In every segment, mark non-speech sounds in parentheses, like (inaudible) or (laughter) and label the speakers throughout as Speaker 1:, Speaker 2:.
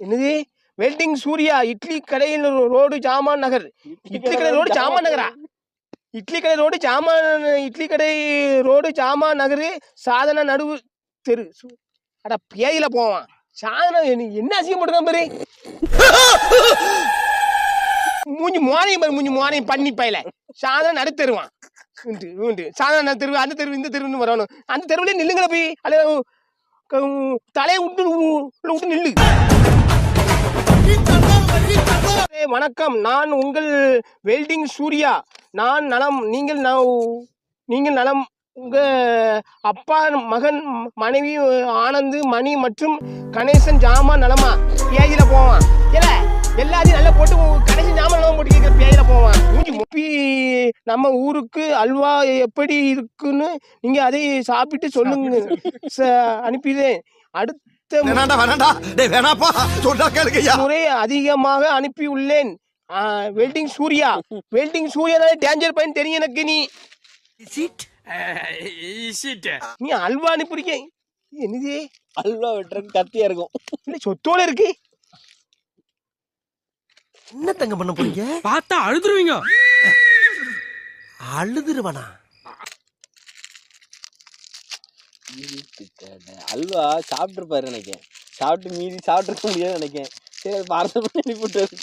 Speaker 1: என்னது? வெல்டிங் சூர்யா இட்லி கடையில் ரோடு ஜாமான் நகர். இட்லி கடை ரோடு ஜாமான் நகரா? இட்லி கடை ரோடு ஜாமான் இட்லி கடை ரோடு ஜாமான் நகர் சாதன நடுவு தெரு. அட பேயில போவான். சாதனை என்ன- அசிங்கப்படுறான் பாரு. மூஞ்சி மோனையும் பாரு மூஞ்சி மோனையும் பண்ணி பையில. சாதனை நடுத்தருவான் சாதனை தெருவு அந்த தெருவு இந்த தெருவுன்னு வரணும் அந்த தெருவுலயே நில்லுங்கள போய். அல்ல தலையை விட்டு விட்டு நில்லு. வணக்கம். நான் உங்கள் வெல்டிங் சூர்யா. நான் நலம் நீங்கள் நீங்கள் நலம். உங்க அப்பா மகன் மனைவி ஆனந்த் மணி மற்றும் கணேசன் ஜாமா நலமா? பேயில போவான். ஏல எல்லாத்தையும் நல்லா போட்டு கணேசன் ஜாமா நலம் போட்டு கேட்குற பேயில போவான். முப்பி நம்ம ஊருக்கு அல்வா எப்படி இருக்குன்னு நீங்க அதை சாப்பிட்டு சொல்லுங்க. அனுப்பிடுறேன். அடுத்த
Speaker 2: வேணாண்டா வேணாண்டா. டேய் வேணாப்பா. சொன்னா கேளுங்கய்யா.
Speaker 1: முறை அதிகமாக அனுப்பி உள்ளேன் welding Surya. Welding Surya danger பையன் தெரியும் எனக்கு நீ. நீ அல்வா அனுப்பிருக்க என்னது?
Speaker 3: அல்வா வெட்டுறதுக்கு கத்தியா இருக்கும்.
Speaker 1: சொத்தோட இருக்கு?
Speaker 2: என்ன தங்க பண்ண போறீங்க?
Speaker 4: பார்த்தா அழுதுருவீங்க.
Speaker 2: அழுதுருவனா?
Speaker 3: அல்வா சாப்பிட்டுருப்பாரு நினைக்கேன் சாப்பிட்டு மீதி சாப்பிட்டுருக்க முடியாது நினைக்கேன் சரி பார்சல் பண்ணி அனுப்பிவிட்டாரு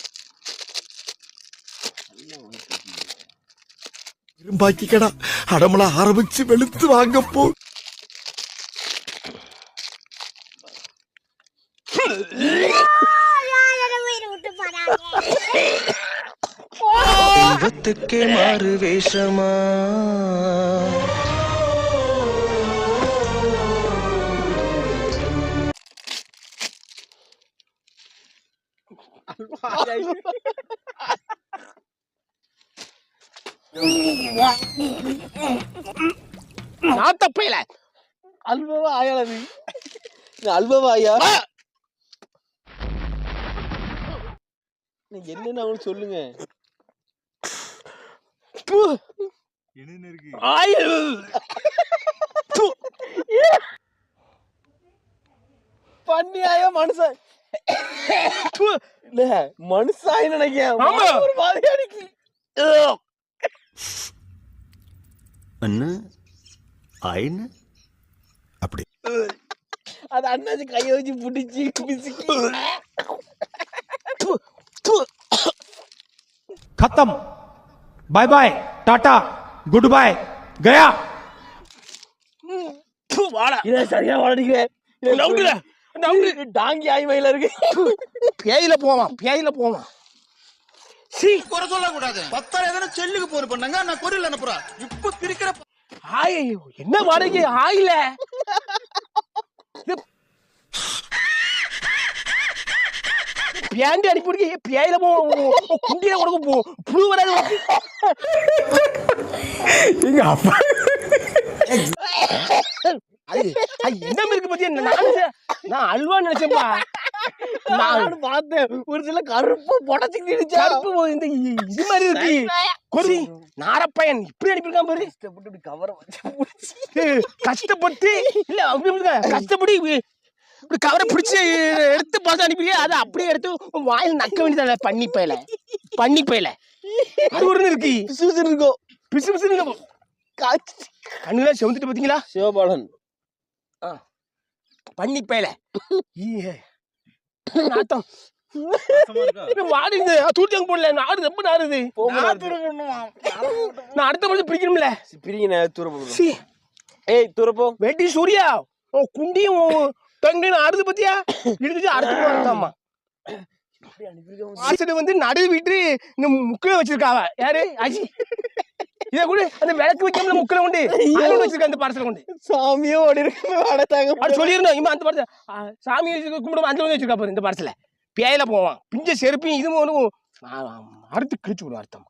Speaker 2: இரும்பாக்கிக்கடா. அடமலா ஆரம்பிச்சு வெளுத்து வாங்க போ.
Speaker 5: தெய்வத்துக்கே மாறு வேஷமா? (laughs)
Speaker 1: நாத்தப்பையில
Speaker 3: அல்வாவா ஆயா அது இது அல்வாவா ஐயா நீங்க என்னன்னு அவங்களுக்கு சொல்லுங்க.
Speaker 1: ஆயில். ப்பு.
Speaker 3: பண்ணி ஆயா மனுஷன். இல்ல மனுஷாய் நினைக்கேன்
Speaker 1: ஆமா.
Speaker 3: ஒரு மாதிரி அடிக்கி
Speaker 5: அண்ணா ஆயின்னு
Speaker 2: அப்படி
Speaker 3: அது அண்ணாச்சி கையை வச்சு பிடிச்சி பிசுக்கி
Speaker 4: खत्म bye bye tata good bye गया
Speaker 1: ப்பு, வாடா
Speaker 3: இதை சரியா வளர்டிக்குவேன்
Speaker 1: நவுண்டு.
Speaker 3: டாங்கி ஆய் மயில இருக்கு.
Speaker 1: பேயில போவான் பேயில போவான். சீ.
Speaker 2: குறை சொல்லக்கூடாது. பத்தாயிரம் எதனா செல்லுக்கு போன் பண்ணாங்க. நான் கொரியல் அனுப்புறேன் இப்ப பிரிக்கிற
Speaker 1: ஆய் என்ன வாடகை? ஆயில. பேண்டி அனுப்பிடுங்க பேயில போ குண்டியில கொடுக்க போ. புழு வராது உனக்கு.
Speaker 4: எங்க அப்பா.
Speaker 1: அது என்ன இருக்கு பத்தி நான் அல்வா நினைச்சேன்ப்பா. நான்
Speaker 3: பார்த்தேன். ஒரு சில கருப்பு இருந்துச்சா?
Speaker 1: கருப்பு இந்த இது மாதிரி இருக்கு. கொரி நாரப்பையன் இப்படி அனுப்பியிருக்கான் பாரு.
Speaker 3: கஷ்டப்பட்டு இப்படி கவரை வச்சு பிடிச்சி.
Speaker 1: ஏய், கஷ்டப்பட்டு. இல்ல அப்படி இல்ல, கஷ்டப்பட்டு இப்படி இப்படி கவரை பிடிச்சு எடுத்து பார்த்து அனுப்பிங்க அதை அப்படியே எடுத்து உன் வாயில் நக்க வேண்டியதான பண்ணி பயல? பண்ணி பயல? அது இருக்கு.
Speaker 3: பிசு இருக்கும்.
Speaker 1: பிசு பிசு
Speaker 3: காய்ச்சி.
Speaker 1: கண்ணுல செவந்துட்டு பாத்தீங்களா?
Speaker 3: சிவபாலன்.
Speaker 1: பண்ணி பயல நாத்தம். தூட்டி அங்க போடல. நாடு ரொம்ப நாடுது நான் அடுத்த வருஷம் பிரிக்கணும்ல.
Speaker 3: பிரிங்க தூர போகணும்.
Speaker 1: சி.
Speaker 3: ஏய் தூரப்போ
Speaker 1: வெட்டி சூர்யா. உன் குண்டியும் தொங்கையும் ஆடுது பத்தியா? இழுத்துச்சு அடுத்து வாசல் வந்து நடு வீட்டு இந்த வச்சிருக்காவ. யாரு? அஜி. இத கூட அந்த விளக்கு வைக்காமல முக்கில அதோட வச்சிருக்க அந்த பார்சல் கொண்டு
Speaker 3: சாமியோ ஓடி இருக்கு
Speaker 1: அது சொல்லியிருந்தோம் இவன் அந்த பார்சல் சாமி கும்பிட அந்த வச்சிருக்கா பாரு இந்த பார்சல பேயில போவான் பிஞ்ச செருப்பையும் இதுவும் ஒன்றும் அறுத்து கிழிச்சு விடும் அர்த்தம்